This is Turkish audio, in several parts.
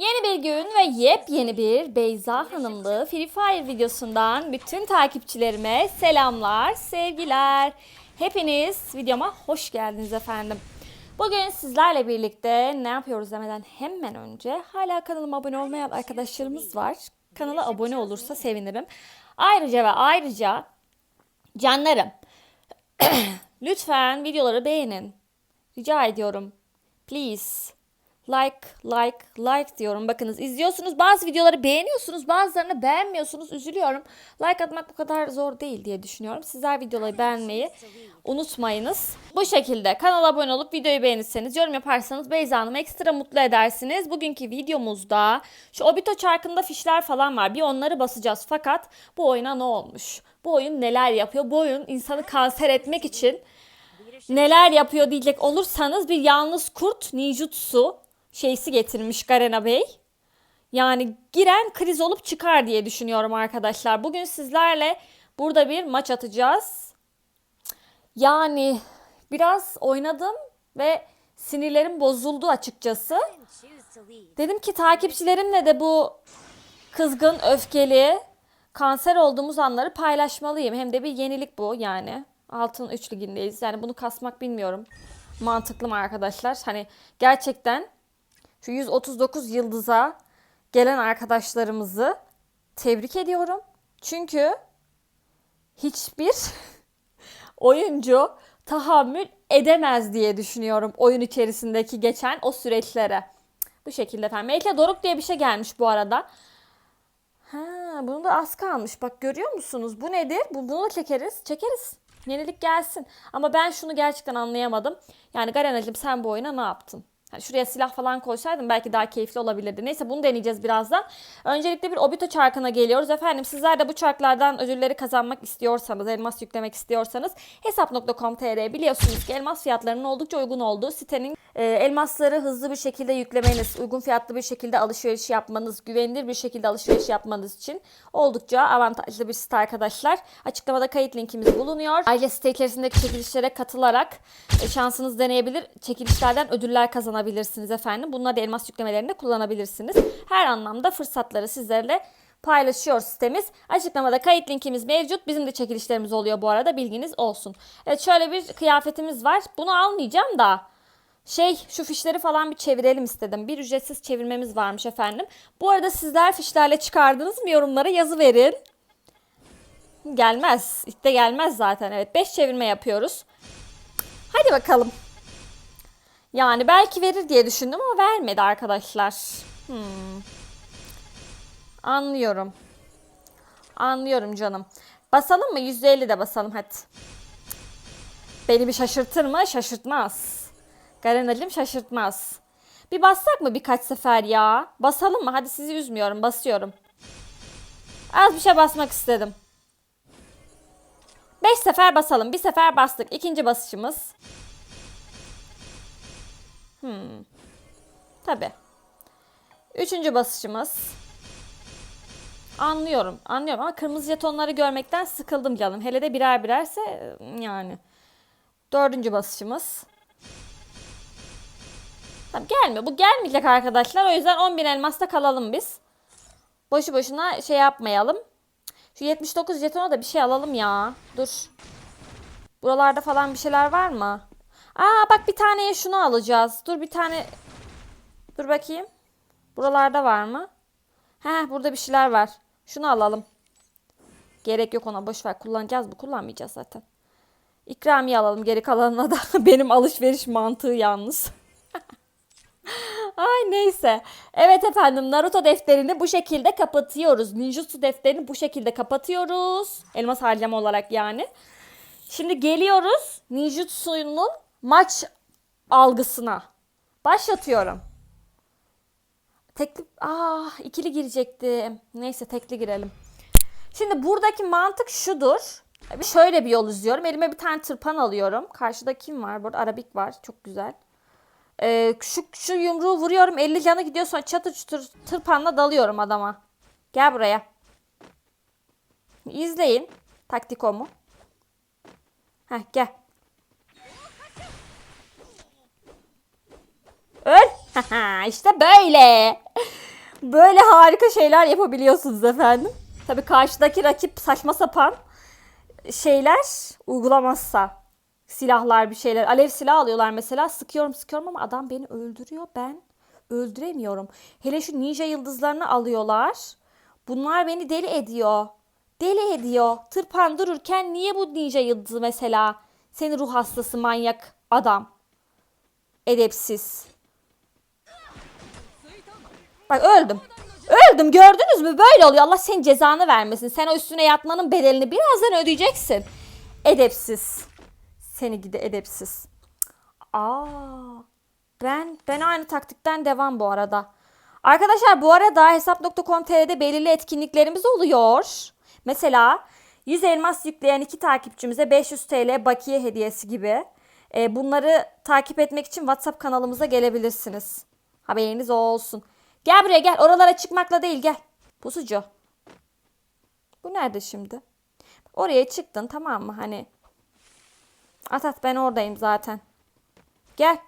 Yeni bir gün ve yepyeni bir Beyza Hanımlı Free Fire videosundan bütün takipçilerime selamlar, sevgiler. Hepiniz videoma hoş geldiniz efendim. Bugün sizlerle birlikte ne yapıyoruz demeden hemen önce hala kanalıma abone olmayan arkadaşlarımız var. Kanala abone olursa sevinirim. Ayrıca ve ayrıca canlarım lütfen videoları beğenin. Rica ediyorum. Please. Like, like, like diyorum. Bakınız izliyorsunuz. Bazı videoları beğeniyorsunuz. Bazılarını beğenmiyorsunuz. Üzülüyorum. Like atmak bu kadar zor değil diye düşünüyorum. Sizler videoları beğenmeyi unutmayınız. Bu şekilde kanala abone olup videoyu beğenirseniz, yorum yaparsanız Beyza Hanım'ı ekstra mutlu edersiniz. Bugünkü videomuzda şu Obito çarkında fişler falan var. Bir onları basacağız. Fakat bu oyuna ne olmuş? Bu oyun neler yapıyor? Bu oyun insanı kanser etmek için neler yapıyor diyecek olursanız bir yalnız kurt ninjutsu şeysi getirmiş Garena Bey. Yani giren kriz olup çıkar diye düşünüyorum arkadaşlar. Bugün sizlerle burada bir maç atacağız. Yani biraz oynadım ve sinirlerim bozuldu açıkçası. Dedim ki takipçilerimle de bu kızgın, öfkeli, kanser olduğumuz anları paylaşmalıyım. Hem de bir yenilik bu yani. Altın 3 ligindeyiz. Yani bunu kasmak bilmiyorum. Mantıklı mı arkadaşlar? Hani gerçekten şu 139 yıldıza gelen arkadaşlarımızı tebrik ediyorum. Çünkü hiçbir oyuncu tahammül edemez diye düşünüyorum oyun içerisindeki geçen o süreçlere. Bu şekilde efendim. Melike Doruk diye bir şey gelmiş bu arada. Ha, bunu da az kalmış. Bak görüyor musunuz? Bu nedir? Bu, bunu da çekeriz. Çekeriz. Yenilik gelsin. Ama ben şunu gerçekten anlayamadım. Yani Garenacığım sen bu oyuna ne yaptın? Hani şuraya silah falan koysaydım belki daha keyifli olabilirdi. Neyse bunu deneyeceğiz birazdan. Öncelikle bir Obito çarkına geliyoruz. Efendim sizler de bu çarklardan ödülleri kazanmak istiyorsanız, elmas yüklemek istiyorsanız hesap.com.tr biliyorsunuz ki elmas fiyatlarının oldukça uygun olduğu sitenin e, elmasları hızlı bir şekilde yüklemeniz, uygun fiyatlı bir şekilde alışveriş yapmanız, güvenilir bir şekilde alışveriş yapmanız için oldukça avantajlı bir site arkadaşlar. Açıklamada kayıt linkimiz bulunuyor. Aile site içerisindeki çekilişlere katılarak e, şansınız deneyebilir. Çekilişlerden ödüller kazanabilirsiniz efendim. Bunları elmas yüklemelerinde kullanabilirsiniz. Her anlamda fırsatları sizlerle paylaşıyor sitemiz. Açıklamada kayıt linkimiz mevcut. Bizim de çekilişlerimiz oluyor bu arada bilginiz olsun. Evet şöyle bir kıyafetimiz var. Bunu almayacağım da şey şu fişleri falan bir çevirelim istedim. Bir ücretsiz çevirmemiz varmış efendim. Bu arada sizler fişlerle çıkardınız mı yorumlara yazı verin. Gelmez. İşte gelmez zaten. Evet 5 çevirme yapıyoruz. Hadi bakalım. Yani belki verir diye düşündüm ama vermedi arkadaşlar. Hmm. Anlıyorum. Anlıyorum canım. Basalım mı? %50 de basalım hadi. Beni bir şaşırtır mı? Şaşırtmaz. Garen Halim şaşırtmaz. Bir bassak mı birkaç sefer ya? Basalım mı? Hadi sizi üzmüyorum. Basıyorum. Az bir şey basmak istedim. 5 sefer basalım. Bir sefer bastık. İkinci basışımız. Hmm. Tabi. Üçüncü basışımız. Anlıyorum. Anlıyorum ama kırmızı jetonları görmekten sıkıldım canım. Hele de birer birerse yani. Dördüncü basışımız. Tamam gelmiyor. Bu gelmeyecek arkadaşlar. O yüzden 10.000 elmasta kalalım biz. Boşu boşuna şey yapmayalım. Şu 79 jetona da bir şey alalım ya. Dur. Buralarda falan bir şeyler var mı? Aa bak bir taneye şunu alacağız. Dur bir tane. Dur bakayım. Buralarda var mı? He burada bir şeyler var. Şunu alalım. Gerek yok ona boş ver. Kullanacağız mı? Kullanmayacağız zaten. İkramiye alalım. Geri kalanına da benim alışveriş mantığı yalnız. Ay neyse. Evet efendim Naruto defterini bu şekilde kapatıyoruz. Ninjutsu defterini bu şekilde kapatıyoruz. Elmas harcama olarak yani. Şimdi geliyoruz Ninjutsu'nun maç algısına. Başlatıyorum. Tekli, ah ikili girecektim. Neyse tekli girelim. Şimdi buradaki mantık şudur. Şöyle bir yol izliyorum. Elime bir tane tırpan alıyorum. Karşıda kim var? Burada Arabik var. Çok güzel. Ee, şu, şu yumruğu vuruyorum 50 canı gidiyor sonra çatır çutur tırpanla dalıyorum adama. Gel buraya. İzleyin taktikomu. Heh gel. Öl. işte böyle. Böyle harika şeyler yapabiliyorsunuz efendim. Tabii karşıdaki rakip saçma sapan şeyler uygulamazsa silahlar bir şeyler. Alev silah alıyorlar mesela. Sıkıyorum sıkıyorum ama adam beni öldürüyor. Ben öldüremiyorum. Hele şu ninja yıldızlarını alıyorlar. Bunlar beni deli ediyor. Deli ediyor. Tırpan dururken niye bu ninja yıldızı mesela? Seni ruh hastası manyak adam. Edepsiz. Bak öldüm. Öldüm gördünüz mü? Böyle oluyor. Allah senin cezanı vermesin. Sen o üstüne yatmanın bedelini birazdan ödeyeceksin. Edepsiz. Seni gidi edepsiz. Aa, ben ben aynı taktikten devam bu arada. Arkadaşlar bu arada hesap.com.tr'de belirli etkinliklerimiz oluyor. Mesela 100 elmas yükleyen iki takipçimize 500 TL bakiye hediyesi gibi. Ee, bunları takip etmek için WhatsApp kanalımıza gelebilirsiniz. Haberiniz olsun. Gel buraya gel. Oralara çıkmakla değil gel. Pusucu. Bu nerede şimdi? Oraya çıktın tamam mı? Hani At at ben oradayım zaten. Gel.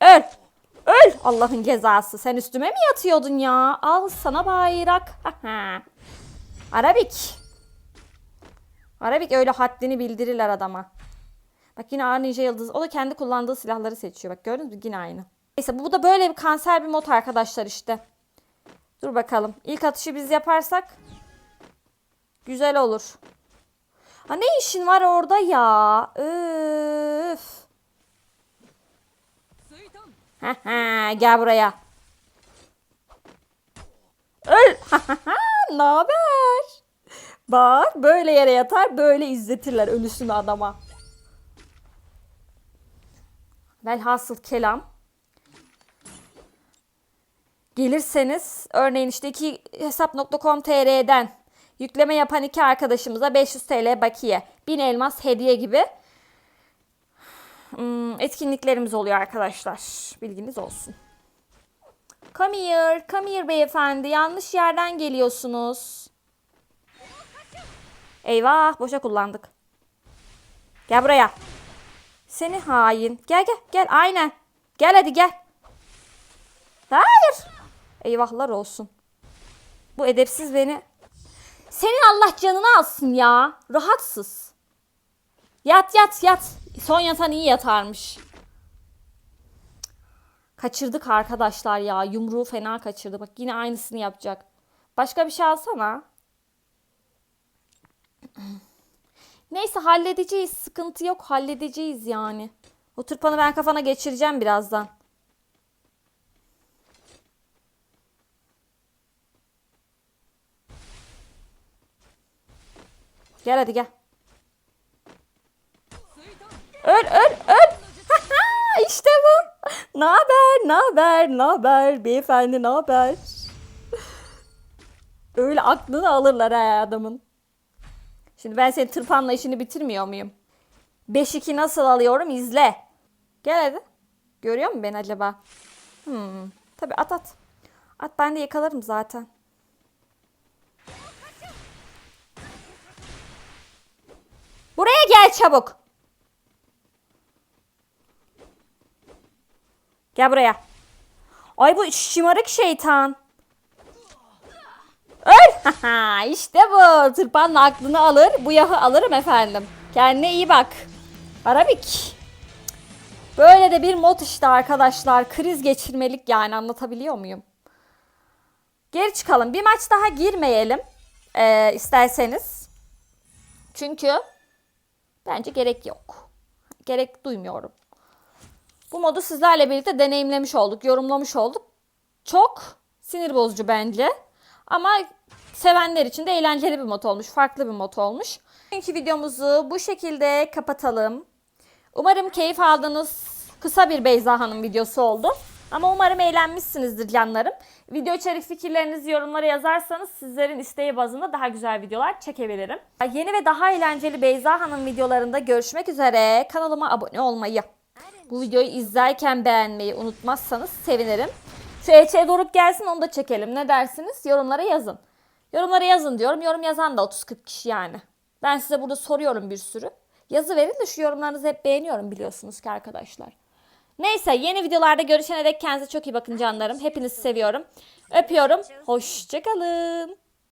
Öl. Öl. Allah'ın cezası. Sen üstüme mi yatıyordun ya? Al sana bayrak. Arabik. Arabik öyle haddini bildirirler adama. Bak yine Ağır Ninja Yıldız. O da kendi kullandığı silahları seçiyor. Bak gördünüz mü? Yine aynı. Neyse bu da böyle bir kanser bir mod arkadaşlar işte. Dur bakalım. İlk atışı biz yaparsak güzel olur. Ha ne işin var orada ya? Öf. Gel buraya. Öl. ne haber? Bak böyle yere yatar böyle izletirler ölüsünü adama. Velhasıl kelam. Gelirseniz örneğin işte iki hesap.com.tr'den yükleme yapan iki arkadaşımıza 500 TL bakiye, 1000 elmas hediye gibi hmm, etkinliklerimiz oluyor arkadaşlar. Bilginiz olsun. Come here, come here beyefendi. Yanlış yerden geliyorsunuz. Eyvah, boşa kullandık. Gel buraya. Seni hain. Gel gel gel aynen. Gel hadi gel. Hayır. Eyvahlar olsun. Bu edepsiz beni. Senin Allah canını alsın ya. Rahatsız. Yat yat yat. Son yatan iyi yatarmış. Kaçırdık arkadaşlar ya. Yumruğu fena kaçırdı. Bak yine aynısını yapacak. Başka bir şey alsana. Neyse halledeceğiz. Sıkıntı yok. Halledeceğiz yani. O tırpanı ben kafana geçireceğim birazdan. Gel hadi gel. Öl öl öl. işte bu. Ne haber? Ne haber? Ne haber? Beyefendi ne haber? Öyle aklını alırlar ha adamın. Şimdi ben senin tırpanla işini bitirmiyor muyum? 5-2 nasıl alıyorum izle. Gel hadi. Görüyor mu beni acaba? Hmm. Tabii at at. At ben de yakalarım zaten. Buraya gel çabuk. Gel buraya. Ay bu şımarık şeytan. İşte bu. Tırpanla aklını alır. Bu yahı alırım efendim. Kendine iyi bak. Arabik. Böyle de bir mod işte arkadaşlar. Kriz geçirmelik yani anlatabiliyor muyum? Geri çıkalım. Bir maç daha girmeyelim. Ee, isterseniz. Çünkü bence gerek yok. Gerek duymuyorum. Bu modu sizlerle birlikte deneyimlemiş olduk, yorumlamış olduk. Çok sinir bozucu bence. Ama sevenler için de eğlenceli bir mod olmuş, farklı bir mod olmuş. Bugünkü videomuzu bu şekilde kapatalım. Umarım keyif aldığınız kısa bir Beyza Hanım videosu oldu. Ama umarım eğlenmişsinizdir canlarım. Video içerik fikirlerinizi yorumlara yazarsanız sizlerin isteği bazında daha güzel videolar çekebilirim. Yeni ve daha eğlenceli Beyza Hanım videolarında görüşmek üzere. Kanalıma abone olmayı, bu videoyu izlerken beğenmeyi unutmazsanız sevinirim. Şu EÇ Doruk gelsin onu da çekelim. Ne dersiniz? Yorumlara yazın. Yorumlara yazın diyorum. Yorum yazan da 30-40 kişi yani. Ben size burada soruyorum bir sürü. Yazı verin de şu yorumlarınızı hep beğeniyorum biliyorsunuz ki arkadaşlar. Neyse yeni videolarda görüşene dek kendinize çok iyi bakın canlarım. Hepinizi seviyorum. Öpüyorum. Hoşçakalın.